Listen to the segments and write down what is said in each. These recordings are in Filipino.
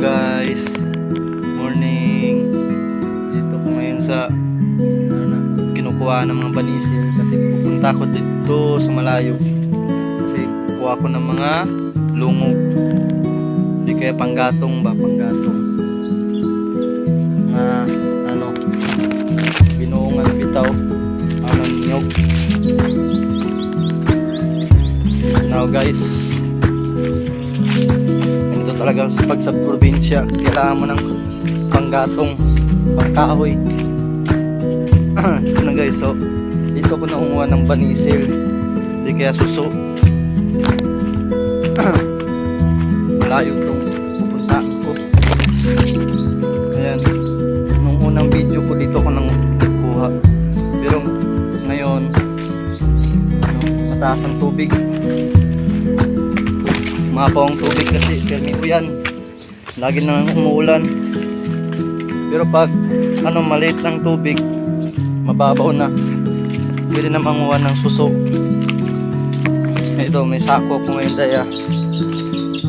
guys. Morning. Dito ko ngayon sa ano, kinukuha ng mga banisil kasi pupunta ko dito sa malayo. Kasi kuha ko ng mga lungog. Hindi kaya panggatong ba panggatong. Na ano binuungan bitaw ang niyog. Now guys, talaga pag sa probinsya, kailangan mo ng panggatong, pangkahoy. ito na guys, so dito ko naunguha ng banisil, hindi kaya suso. Malayo itong pupuntaan ko. Ayan, nung unang video ko dito ko nang kuha. Pero ngayon, ano, mataas ang tubig. Mapaw ang tubig kasi permito yan. Lagi na lang umuulan. Pero pag ano maliit ng tubig, mababaw na. Pwede na manguha ng suso. Ito, may sako ko ngayon daya.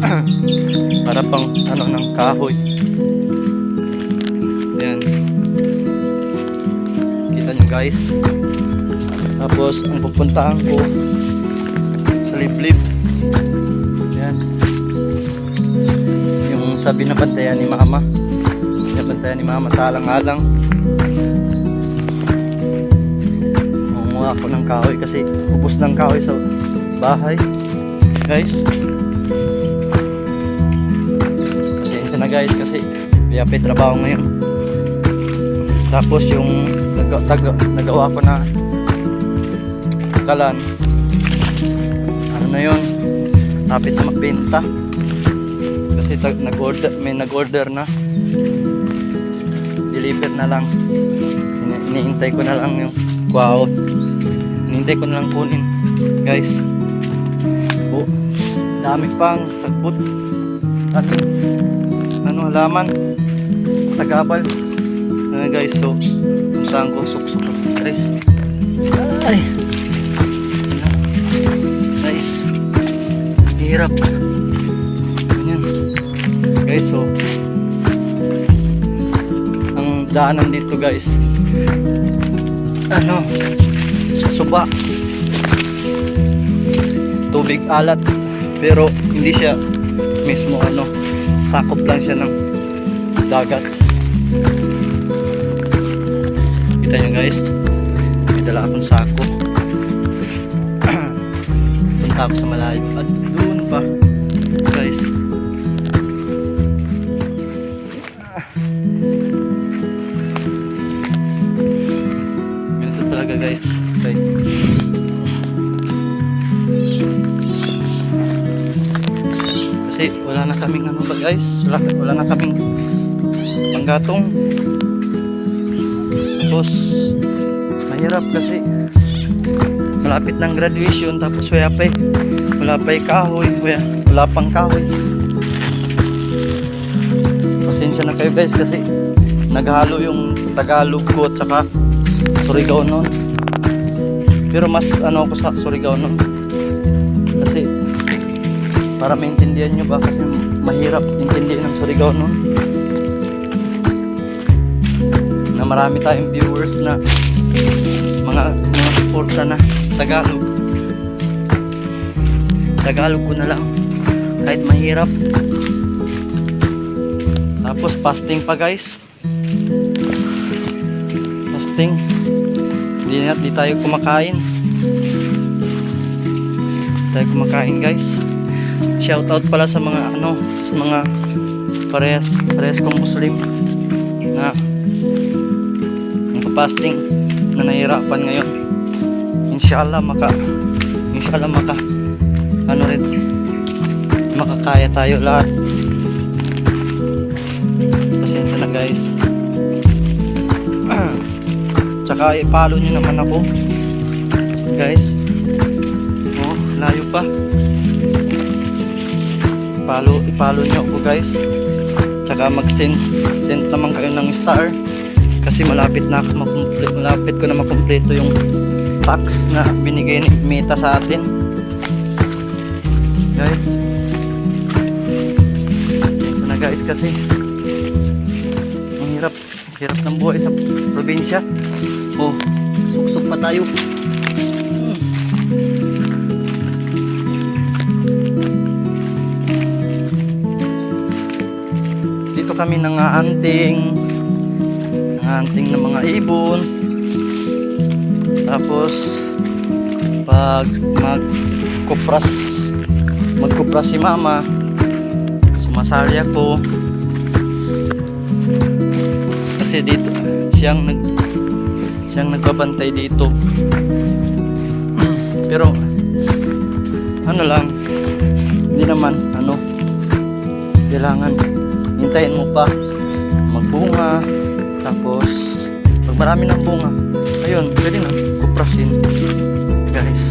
Para pang ano ng kahoy. Ayan. Kita nyo guys. Tapos ang pupuntahan ko sa liblib. Ayan. Yung sabi na bantayan ni mama. Binabantayan ni mama talang-alang. Mangunguha ako ng kahoy kasi ubos ng kahoy sa bahay. Guys. Pasensya na guys kasi piyapay trabaho ngayon. Tapos yung nag nag nagawa ko na kalan. Ano na yun? Lapit na magbenta. Kasi nag-order, may nag-order na. Deliver na lang. Ini iniintay ko na lang yung wow. Iniintay ko na lang kunin. Guys. Oh, dami pang sagbot. Ano? Ano halaman? Sagabal. Uh, guys, so puntahan ko suksok guys. Ay. Hirap. Ganyan. Guys, so ang daanan dito guys ano sa suba tubig alat pero hindi siya mismo ano sakop lang siya ng dagat kita nyo guys kasi wala na kaming ano ba guys? Wala, wala na kaming panggatong. Tapos mahirap kasi. Malapit ng graduation tapos wala pa eh. Wala pa eh kahoy wala, wala pang kahoy. Pasensya na kayo guys kasi naghalo yung Tagalog ko at saka Surigao nun pero mas ano ako sa Surigao nun kasi para maintindihan nyo ba? Kasi mahirap intindihan ng Surigao nun na marami tayong viewers na mga mga suporta na Tagalog. Tagalog ko na lang. Kahit mahirap. Tapos fasting pa guys. Fasting. Di, na, di tayo kumakain. Di tayo kumakain guys shout out pala sa mga ano sa mga parehas parehas kong muslim na fasting na nahirapan ngayon. Inshallah maka inshallah maka ano rin makakaya tayo lahat. Pasensya na guys. Tsaka ipalo nyo naman ako. Guys. Oh layo pa ipalo ipalo nyo ako guys. Tsaka mag send send naman kayo ng star. Kasi malapit na malapit ko na makompleto yung packs na binigay ni Meta sa atin. Guys. Ito na guys kasi. Ang hirap, hirap ng buhay sa probinsya. Oh, suksok pa tayo. Kami nangaanting, nangaanting ng mga ibon. Tapos, pag magkupras, magkupras si mama, sumasali ako. Kasi dito, siyang nag, siyang nagbabantay dito. Pero, ano lang, hindi naman, ano, kailangan, hintayin mo pa, magbunga, tapos, pag marami ng bunga, ayun, pwede na, kuprasin, guys.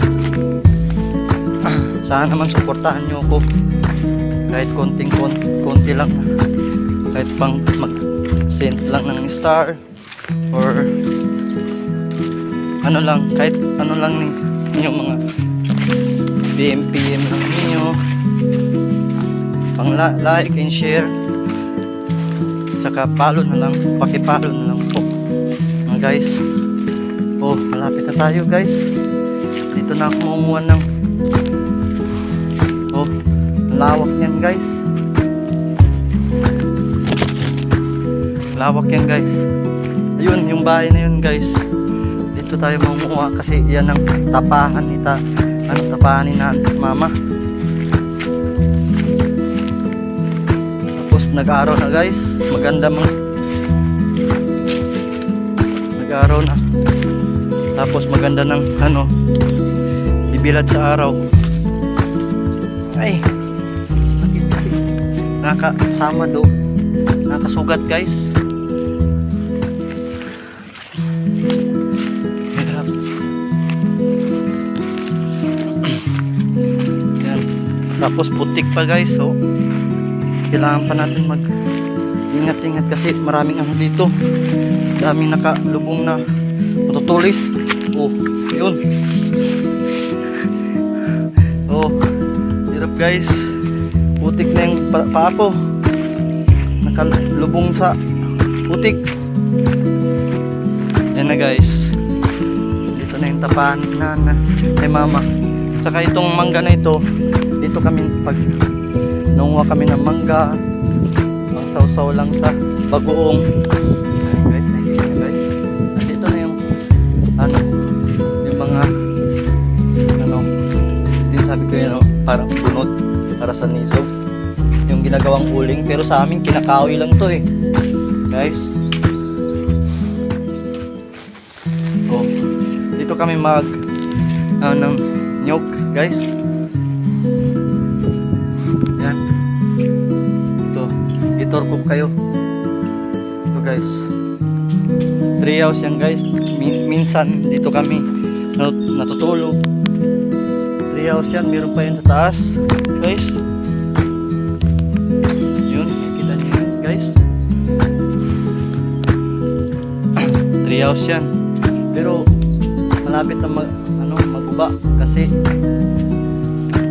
Sana naman suportahan nyo ako, kahit konting kon, konti lang, kahit pang mag send lang ng star, or, ano lang, kahit ano lang ni inyong mga PM-PM lang ninyo. Pang like and share tsaka follow na lang pakipollow na lang po. Mga guys. Oh malapit na tayo guys. Dito na ako mamuha ng oh lawak yan guys. Lawak yan guys. Ayun yung bahay na yun guys. Dito tayo mamuha kasi yan ang tapahan ni ta ano tapahan ni na mama nag-araw na guys. Maganda mang nag-araw na. Tapos maganda ng ano ibilad sa araw. Ay. Nakasama do. Nakasugat guys. Tapos putik pa guys, so kailangan pa natin mag ingat-ingat kasi maraming ano dito. Daming nakalubong na matutulis. Oh, yun. Oh, hirap guys. Putik na yung pa, paa ko. Nakalubong sa putik. Yan na guys. Dito na yung tapahan na, na kay mama. Saka itong mangga na ito, dito kami pag nanguha kami ng mangga, pang sausaw lang sa bagoong. Ayan guys, nakikita nyo guys. Yung ano, yung mga ano, ko yun, parang bunot para sa niso. Yung ginagawang uling, pero sa amin kinakahoy lang to eh. Guys, Oh, dito kami mag ano ng nyok, guys. Itorkop kayo. Ito, guys. Three house yan, guys. Min- minsan dito kami nat- natutulog. Three house yan, meron pa yun sa taas, guys. Yun, nakikita niyo yun, guys. Three house yan. Pero malapit na mag, ano, maguba kasi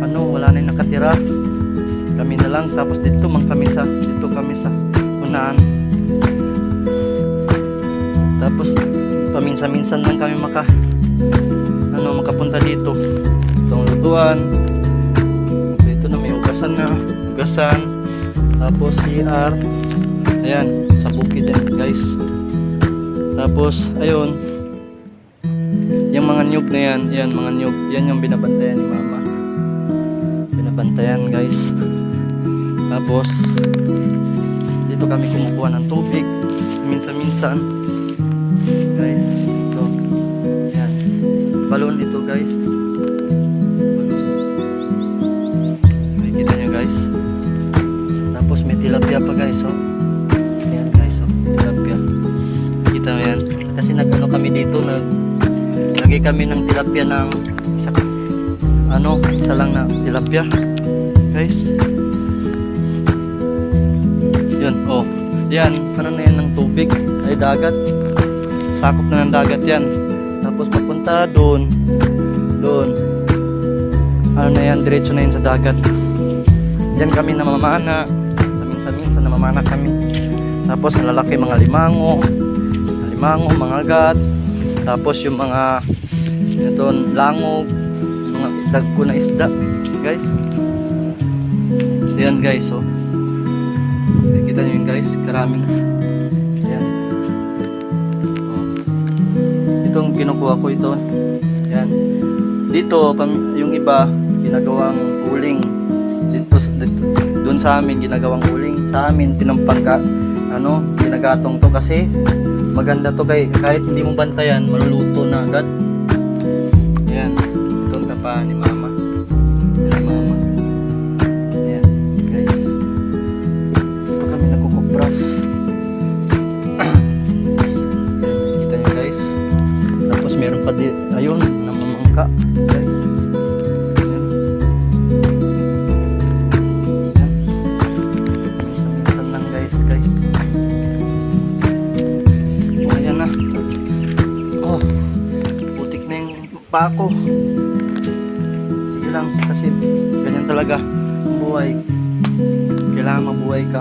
ano, wala na yung nakatira. Kami na lang tapos dito man kami sa dito kami sa unahan. Tapos paminsan-minsan lang kami maka ano makapunta dito. Itong lutuan. Dito na may ugasan na, ugasan. Tapos CR. Ayan, sa bukid din, guys. Tapos ayun, yung mga nyug na yan, yan mga nyug, yan yung binabantayan ni mama. Binabantayan. Tapos, dito kami kumukuha ng tubig. Minsan-minsan. Guys, ito. Yan. Balon dito guys. Nakikita nyo guys. Tapos may tilapia pa guys. Oh. Yan guys. Oh. Tilapia. Kita mo yan. Kasi nag-ano kami dito, nag Lagay kami ng tilapia ng ano, isa lang na tilapia. Guys. Yun, oh. Yan, ano na yan ng tubig? Ay, dagat. Sakop na ng dagat yan. Tapos papunta doon. Doon. Ano na yan, diretso na yan sa dagat. Yan kami namamana. Minsan-minsan namamana. kami. Tapos ang lalaki mga limango, limango, mga gat. Tapos yung mga ito, langog, mga dagko na isda, guys. So yan guys, oh. Guys, karaming. Yan. Oh. Itong kinukuha ko ito. Yan. Dito, yung iba, ginagawang uling. Dito, dito doon sa amin, ginagawang uling. Sa amin, pinampangka, ano, ginagatong to kasi maganda to kay kahit hindi mo bantayan, maluluto na agad. Yan. Doon ka pa ni mama. Yung pako. Sige lang, kasi ganyan talaga buhay. Kailangan mabuhay ka.